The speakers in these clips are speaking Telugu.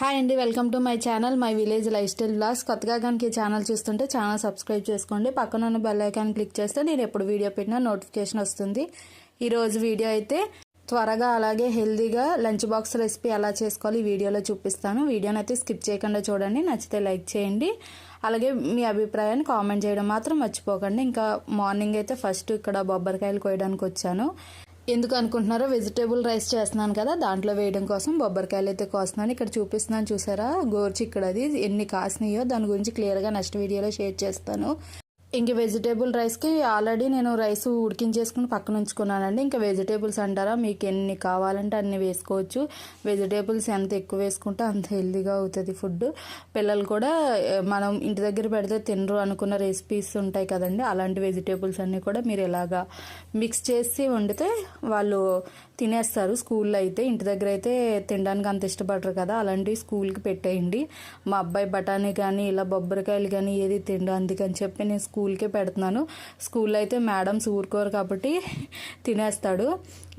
హాయ్ అండి welcome to my channel my village life style blogs. కొత్తగా కనుక ఈ ఛానల్ చూస్తుంటే ఛానల్ సబ్స్క్రైబ్ చేసుకోండి. పక్కన ఉన్న బెల్ ఐకాన్ క్లిక్ చేస్తే నేను ఎప్పుడు వీడియో పెట్టినా నోటిఫికేషన్ వస్తుంది. ఈరోజు వీడియో అయితే త్వరగా అలాగే హెల్దీగా లంచ్ బాక్స్ రెసిపీ ఎలా చేసుకోవాలి ఈ వీడియోలో చూపిస్తాను. వీడియోని అయితే స్కిప్ చేయకుండా చూడండి నచ్చితే లైక్ చేయండి. అలాగే మీ అభిప్రాయాన్ని కామెంట్ చేయడం మాత్రం మర్చిపోకండి. ఇంకా మార్నింగ్ అయితే ఫస్ట్ ఇక్కడ బొబ్బరికాయలు కోయడానికి వచ్చాను. ఎందుకు అనుకుంటున్నారో వెజిటేబుల్ రైస్ చేస్తున్నాను కదా దాంట్లో వేయడం కోసం బొబ్బరికాయలు అయితే కోస్తున్నాను. ఇక్కడ చూపిస్తున్నాను చూసారా? గోర్చి ఇక్కడ అది. ఎన్ని కాసినాయో దాని గురించి క్లియర్గా నెక్స్ట్ వీడియోలో షేర్ చేస్తాను. ఇంక వెజిటేబుల్ రైస్కి ఆల్రెడీ నేను రైస్ ఉడికించేసుకుని పక్కన ఉంచుకున్నానండి. ఇంకా వెజిటేబుల్స్ అంటారా? మీకు ఎన్ని కావాలంటే అన్ని వేసుకోవచ్చు. వెజిటేబుల్స్ ఎంత ఎక్కువ వేసుకుంటే అంత హెల్తీగా అవుతుంది ఫుడ్ పిల్లలు కూడా మనం ఇంటి దగ్గర పెడితే తినరు అనుకున్న రెసిపీస్ ఉంటాయి కదండి. అలాంటి వెజిటేబుల్స్ అన్నీ కూడా మీరు ఇలాగా మిక్స్ చేసి వండితే వాళ్ళు తినేస్తారు స్కూల్లో అయితే. ఇంటి దగ్గర అయితే తినడానికి అంత ఇష్టపడరు కదా. అలాంటివి స్కూల్కి పెట్టేయండి. మా అబ్బాయి బఠానీ కానీ ఇలా బొబ్బరికాయలు కానీ ఏది తిండు అందుకని చెప్పి నేను స్కూల్కే పెడుతున్నాను. స్కూల్లో అయితే మేడమ్స్ ఊరుకోరు కాబట్టి తినేస్తాడు.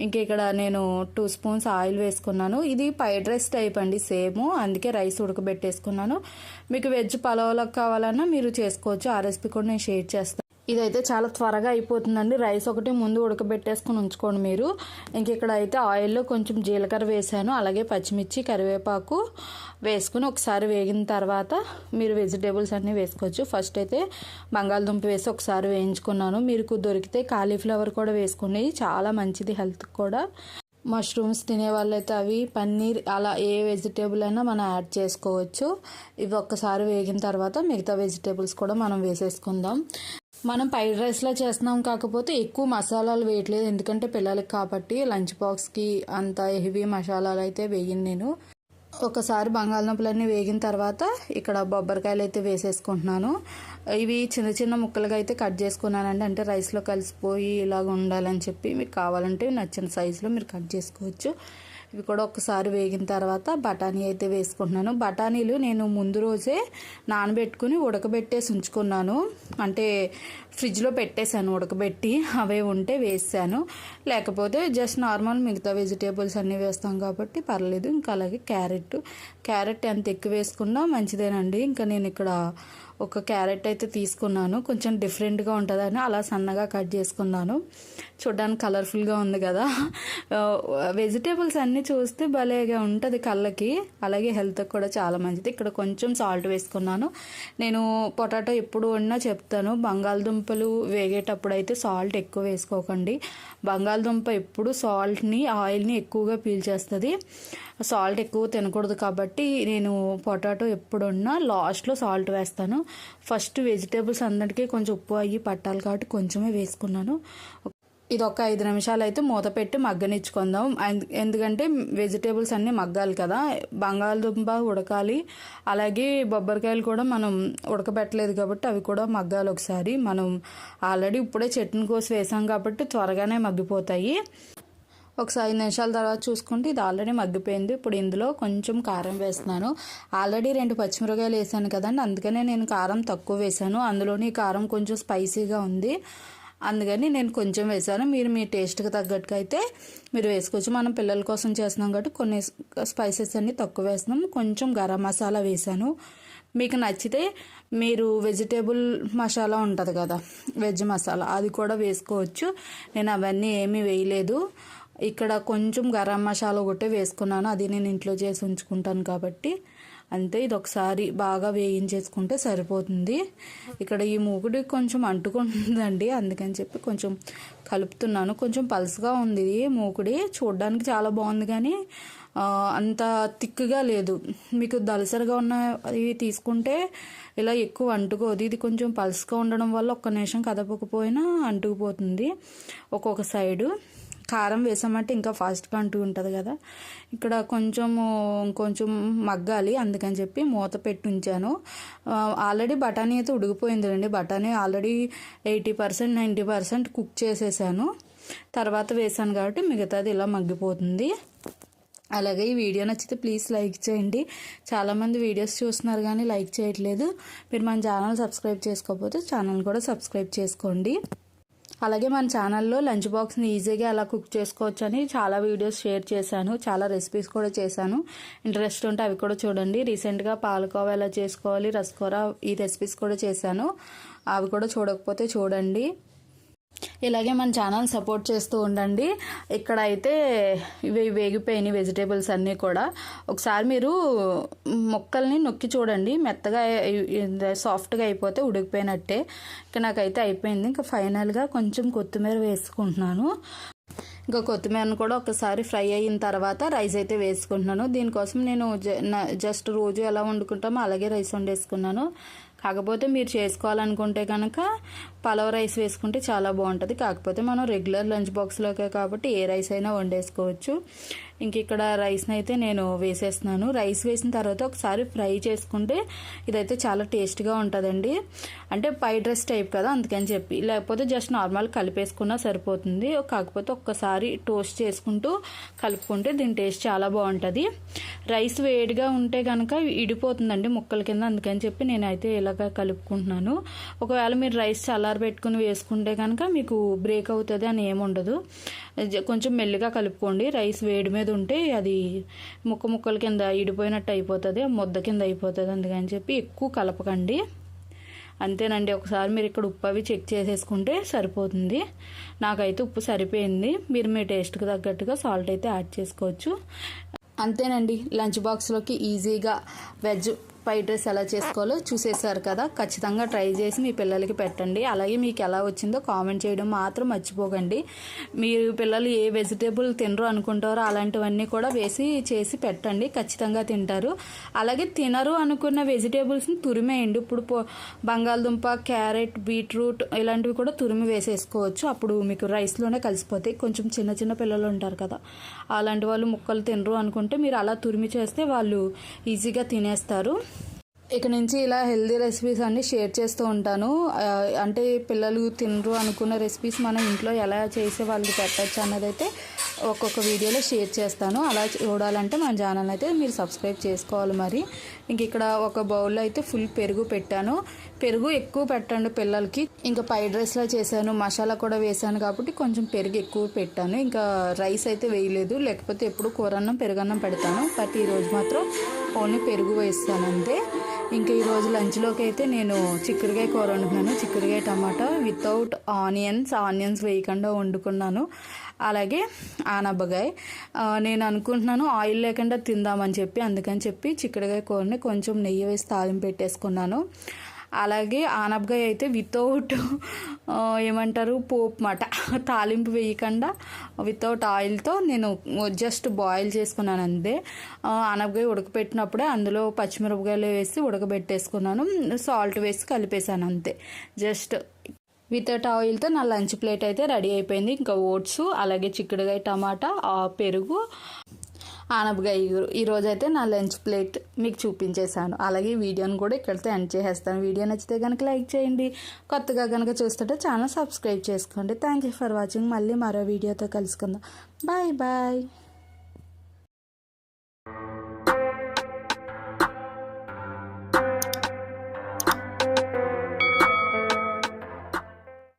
ఇంక ఇక్కడ నేను టూ స్పూన్స్ ఆయిల్ వేసుకున్నాను. ఇది ఫ్రైడ్ రైస్ టైప్ అండి సేమ్. అందుకే రైస్ ఉడకబెట్టేసుకున్నాను. మీకు వెజ్ పలావులకు కావాలన్నా మీరు చేసుకోవచ్చు. ఆ రెసిపీ కూడా నేను షేర్ చేస్తాను. ఇదైతే చాలా త్వరగా అయిపోతుందండి. రైస్ ఒకటి ముందు ఉడకబెట్టేసుకుని ఉంచుకోండి మీరు. ఇంక ఇక్కడ అయితే ఆయిల్లో కొంచెం జీలకర్ర వేసాను. అలాగే పచ్చిమిర్చి కరివేపాకు వేసుకుని ఒకసారి వేగిన తర్వాత మీరు వెజిటేబుల్స్ అన్నీ వేసుకోవచ్చు. ఫస్ట్ అయితే బంగాళదుంప వేసి ఒకసారి వేయించుకున్నాను. మీకు దొరికితే కాలీఫ్లవర్ కూడా వేసుకుని చాలా మంచిది హెల్త్ కూడా. మష్రూమ్స్ తినే వాళ్ళైతే అవి పన్నీర్ అలా ఏ వెజిటేబుల్ అయినా మనం యాడ్ చేసుకోవచ్చు. ఇవి ఒక్కసారి వేగిన తర్వాత మిగతా వెజిటేబుల్స్ కూడా మనం వేసేసుకుందాం. మనం ఫ్రైడ్ రైస్లో చేస్తున్నాం కాకపోతే ఎక్కువ మసాలాలు వేయట్లేదు. ఎందుకంటే పిల్లలకి కాబట్టి లంచ్ బాక్స్కి అంత హెవీ మసాలాలు అయితే వేయను నేను. ఒకసారి బంగాళదుంపలన్నీ వేగిన తర్వాత ఇక్కడ బొబ్బరికాయలు అయితే వేసేసుకుంటున్నాను. ఇవి చిన్న చిన్న ముక్కలుగా అయితే కట్ చేసుకున్నానండి. అంటే రైస్లో కలిసిపోయి ఇలాగ ఉండాలని చెప్పి మీకు కావాలంటే నచ్చిన సైజులో మీరు కట్ చేసుకోవచ్చు. ఇవి కూడా ఒకసారి వేగిన తర్వాత బఠానీ అయితే వేసుకుంటున్నాను. బఠానీలు నేను ముందు రోజే నానబెట్టుకుని ఉడకబెట్టేసి ఉంచుకున్నాను. అంటే ఫ్రిడ్జ్లో పెట్టేశాను ఉడకబెట్టి అవే ఉంటే వేసాను. లేకపోతే జస్ట్ నార్మల్ మిగతా వెజిటేబుల్స్ అన్నీ వేస్తాం కాబట్టి పర్లేదు. ఇంకా అలాగే క్యారెట్ క్యారెట్ ఎంత ఎక్కువ వేసుకున్నా మంచిదేనండి. ఇంకా నేను ఇక్కడ ఒక క్యారెట్ అయితే తీసుకున్నాను. కొంచెం డిఫరెంట్గా ఉంటుందని అలా సన్నగా కట్ చేసుకున్నాను. చూడడానికి కలర్ఫుల్గా ఉంది కదా. వెజిటేబుల్స్ అన్నీ చూస్తే భలేగా ఉంటుంది కళ్ళకి. అలాగే హెల్త్కి కూడా చాలా మంచిది. ఇక్కడ కొంచెం సాల్ట్ వేసుకున్నాను. నేను పొటాటో ఎప్పుడు ఉన్నా చెప్తాను. బంగాళదుంపలు వేగేటప్పుడు అయితే సాల్ట్ ఎక్కువ వేసుకోకండి. బంగాళదుంప ఎప్పుడు సాల్ట్ని ఆయిల్ని ఎక్కువగా పీల్చేస్తుంది సాల్ట్ ఎక్కువ తినకూడదు కాబట్టి నేను పొటాటో ఎప్పుడున్నా లాస్ట్లో సాల్ట్ వేస్తాను. ఫస్ట్ వెజిటేబుల్స్ అందరికీ కొంచెం ఉప్పు అయ్యి పట్టాలి కాబట్టి కొంచెమే వేసుకున్నాను. ఇది ఒక ఐదు నిమిషాలు అయితే మూత పెట్టి మగ్గనిచ్చుకుందాం. ఎందుకంటే వెజిటేబుల్స్ అన్నీ మగ్గాలి కదా. బంగాళదుంప ఉడకాలి. అలాగే బొబ్బరికాయలు కూడా మనం ఉడకబెట్టలేదు కాబట్టి అవి కూడా మగ్గాలి ఒకసారి. మనం ఆల్రెడీ ఇప్పుడే చట్నీ కోసి వేసాం కాబట్టి త్వరగానే మగ్గిపోతాయి. ఒకసారి ఐదు నిమిషాల తర్వాత చూసుకుంటే ఇది ఆల్రెడీ మగ్గిపోయింది. ఇప్పుడు ఇందులో కొంచెం కారం వేస్తున్నాను. ఆల్రెడీ రెండు పచ్చిమిరకాయలు వేసాను కదండి. అందుకనే నేను కారం తక్కువ వేసాను. అందులోని కారం కొంచెం స్పైసీగా ఉంది. అందుకని నేను కొంచెం వేసాను. మీరు మీ టేస్ట్కి తగ్గట్టుగా అయితే మీరు వేసుకోవచ్చు. మనం పిల్లల కోసం చేస్తున్నాం కాబట్టి కొన్ని స్పైసెస్ అన్నీ తక్కువ వేస్తున్నాం. కొంచెం గరం మసాలా వేసాను. మీకు నచ్చితే మీరు వెజిటేబుల్ మసాలా ఉంటుంది కదా వెజ్ మసాలా అది కూడా వేసుకోవచ్చు. నేను అవన్నీ ఏమీ వేయలేదు. ఇక్కడ కొంచెం గరం మసాలా ఒకటే వేసుకున్నాను. అది నేను ఇంట్లో చేసి ఉంచుకుంటాను కాబట్టి. అంతే ఇది ఒకసారి బాగా వేయించేసుకుంటే సరిపోతుంది. ఇక్కడ ఈ మూకుడి కొంచెం అంటుకుంటుందండి. అందుకని చెప్పి కొంచెం కలుపుతున్నాను. కొంచెం పలుసుగా ఉంది ఇది మూకుడి. చూడడానికి చాలా బాగుంది కానీ అంత థిక్గా లేదు. మీకు దలసరిగా ఉన్న ఇవి తీసుకుంటే ఇలా ఎక్కువ అంటుకోదు. ఇది కొంచెం పలుసుగా ఉండడం వల్ల ఒక్క నిమిషం కదపకపోయినా అంటుకుపోతుంది. ఒక్కొక్క సైడు. కారం వేసామంటే ఇంకా ఫాస్ట్గా అంటూ ఉంటుంది కదా. ఇక్కడ కొంచెము కొంచెం మగ్గాలి అందుకని చెప్పి మూత పెట్టి ఉంచాను. ఆల్రెడీ బఠానీ అయితే ఉడికిపోయింది బఠానీ already eighty percent ninety percent cook చేసేసాను. తర్వాత వేసాను కాబట్టి మిగతాది ఇలా మగ్గిపోతుంది. అలాగే ఈ వీడియో నచ్చితే ప్లీజ్ లైక్ చేయండి. చాలామంది వీడియోస్ చూస్తున్నారు కానీ లైక్ చేయట్లేదు. మీరు మన ఛానల్ సబ్స్క్రైబ్ చేసుకోకపోతే ఛానల్ కూడా సబ్స్క్రైబ్ చేసుకోండి. అలాగే మన ఛానల్లో లంచ్ బాక్స్ని ఈజీగా ఎలా కుక్ చేసుకోవచ్చు అని చాలా వీడియోస్ షేర్ చేశాను చాలా రెసిపీస్ కూడా చేశాను. ఇంట్రెస్ట్ ఉంటే అవి కూడా చూడండి. రీసెంట్గా పాలకోవా ఎలా చేసుకోవాలి రసకూర ఈ రెసిపీస్ కూడా చేశాను. అవి కూడా చూడకపోతే చూడండి. ఇలాగే మన ఛానల్ సపోర్ట్ చేస్తూ ఉండండి. ఇక్కడ అయితే ఇవి వేగిపోయినాయి వెజిటేబుల్స్ అన్నీ కూడా. ఒకసారి మీరు మొక్కల్ని నొక్కి చూడండి. మెత్తగా సాఫ్ట్గా అయిపోతే ఉడికిపోయినట్టే. ఇంకా నాకైతే అయిపోయింది. ఇంకా ఫైనల్గా కొంచెం కొత్తిమీర వేసుకుంటున్నాను. ఇంకా కొత్తిమీరను కూడా ఒకసారి ఫ్రై అయిన తర్వాత రైస్ అయితే వేసుకుంటున్నాను. దీనికోసం నేను జస్ట్ రోజు ఎలా వండుకుంటామో అలాగే రైస్ వండేసుకున్నాను. కాకపోతే మీరు చేసుకోవాలనుకుంటే కనుక పలావ్ రైస్ వేసుకుంటే చాలా బాగుంటుంది. కాకపోతే మనం రెగ్యులర్ లంచ్ బాక్స్లోకే కాబట్టి ఏ రైస్ అయినా వండేసుకోవచ్చు. ఇంక ఇక్కడ రైస్ని అయితే నేను వేసేస్తున్నాను. రైస్ వేసిన తర్వాత ఒకసారి ఫ్రై చేసుకుంటే ఇదైతే చాలా టేస్ట్గా ఉంటుందండి. అంటే ఫ్రైడ్ రైస్ టైప్ కదా అందుకని చెప్పి. లేకపోతే జస్ట్ నార్మల్ కలిపేసుకున్నా సరిపోతుంది. కాకపోతే ఒక్కసారి టోస్ట్ చేసుకుంటూ కలుపుకుంటే దీని టేస్ట్ చాలా బాగుంటుంది. రైస్ వేడిగా ఉంటే కనుక ఇడిపోతుందండి ముక్కల కింద. అందుకని చెప్పి నేనైతే ఇలాగ కలుపుకుంటున్నాను. ఒకవేళ మీరు రైస్ చల్లారబెట్టుకుని వేసుకుంటే కనుక మీకు బ్రేక్ అవుతుంది అని ఏముండదు కొంచెం మెల్లిగా కలుపుకోండి. రైస్ వేడి మీద ఉంటే అది ముక్క ముక్కల కింద ఇడిపోయినట్టు అయిపోతుంది ముద్ద కింద అయిపోతుంది అందుకని చెప్పి ఎక్కువ కలపకండి. అంతేనండి ఒకసారి మీరు ఇక్కడ ఉప్పు అవి చెక్ చేసేసుకుంటే సరిపోతుంది. నాకైతే ఉప్పు సరిపోయింది. మీరు మీ టేస్ట్కి తగ్గట్టుగా సాల్ట్ అయితే యాడ్ చేసుకోవచ్చు. అంతేనండి లంచ్ బాక్స్లోకి ఈజీగా వెజ్ ఫ్రైడ్ రైస్ ఎలా చేసుకోవాలో చూసేసారు కదా. ఖచ్చితంగా ట్రై చేసి మీ పిల్లలకి పెట్టండి. అలాగే మీకు ఎలా వచ్చిందో కామెంట్ చేయడం మాత్రం మర్చిపోకండి. మీరు పిల్లలు ఏ వెజిటేబుల్ తినరు అనుకుంటారో అలాంటివన్నీ కూడా వేసి చేసి పెట్టండి. ఖచ్చితంగా తింటారు. అలాగే తినరు అనుకున్న వెజిటేబుల్స్ని తురిమేయండి. ఇప్పుడు బంగాళదుంప క్యారెట్ బీట్రూట్ ఇలాంటివి కూడా తురిమి వేసేసుకోవచ్చు. అప్పుడు మీకు రైస్లోనే కలిసిపోతాయి. కొంచెం చిన్న చిన్న పిల్లలు ఉంటారు కదా. అలాంటి వాళ్ళు ముక్కలు తినరు అనుకుంటే మీరు అలా తురిమి చేస్తే వాళ్ళు ఈజీగా తినేస్తారు. ఇక నుంచి ఇలా హెల్దీ రెసిపీస్ అన్నీ షేర్ చేస్తూ ఉంటాను. అంటే పిల్లలు తినరు అనుకున్న రెసిపీస్ మనం ఇంట్లో ఎలా చేసి వాళ్ళకి పెట్టచ్చు అన్నదైతే ఒక్కొక్క వీడియోలో షేర్ చేస్తాను. అలా చూడాలంటే మన ఛానల్ అయితే మీరు సబ్స్క్రైబ్ చేసుకోవాలి మరి. ఇంక ఇక్కడ ఒక బౌల్లో అయితే ఫుల్ పెరుగు పెట్టాను. పెరుగు ఎక్కువ పెట్టండి పిల్లలకి. ఇంకా ఫ్రైడ్ రైస్లో చేశాను. మసాలా కూడా వేసాను కాబట్టి కొంచెం పెరుగు ఎక్కువ పెట్టాను. ఇంకా రైస్ అయితే వేయలేదు. లేకపోతే ఎప్పుడు కూరన్నం పెరుగన్నం పెడతాను. బట్ ఈరోజు మాత్రం ఓన్లీ పెరుగు వేస్తాను అంతే. ఇంకా ఈరోజు లంచ్లోకి అయితే నేను చిక్కుడుకాయ కూర వండుకున్నాను చిక్కుడుకాయ టమాటా వితౌట్ ఆనియన్స్ ఆనియన్స్ వేయకుండా వండుకున్నాను. అలాగే ఆనబ్బగాయ. నేను అనుకుంటున్నాను ఆయిల్ లేకుండా తిందామని చెప్పి అందుకని చెప్పి చిక్కుడుకాయ కూరని కొంచెం నెయ్యి వేసి తాలింపు పెట్టేసుకున్నాను. అలాగే ఆనపకాయ అయితే వితౌట్ ఏమంటారు పోపు మాట తాలింపు వేయకుండా వితౌట్ ఆయిల్తో నేను జస్ట్ బాయిల్ చేసుకున్నాను అంతే. అనపకాయ ఉడకపెట్టినప్పుడే అందులో పచ్చిమిరపకాయలు వేసి ఉడకబెట్టేసుకున్నాను. సాల్ట్ వేసి కలిపేశాను అంతే. జస్ట్ వితౌట్ ఆయిల్తో నా లంచ్ ప్లేట్ అయితే రెడీ అయిపోయింది. ఇంకా ఓట్స్ అలాగే చిక్కుడుగాయ టమాటా పెరుగు ఆనపకాయ ఈగురు ఈరోజైతే నా లంచ్ ప్లేట్ మీకు చూపించేశాను. అలాగే వీడియోని కూడా ఇక్కడితో ఎండ్ చేసేస్తాను. వీడియో నచ్చితే కనుక లైక్ చేయండి. కొత్తగా కనుక చూస్తుంటే ఛానల్ సబ్స్క్రైబ్ చేసుకోండి. థ్యాంక్ యూ ఫర్ వాచింగ్ మళ్ళీ మరో వీడియోతో కలుసుకుందాం. Bye bye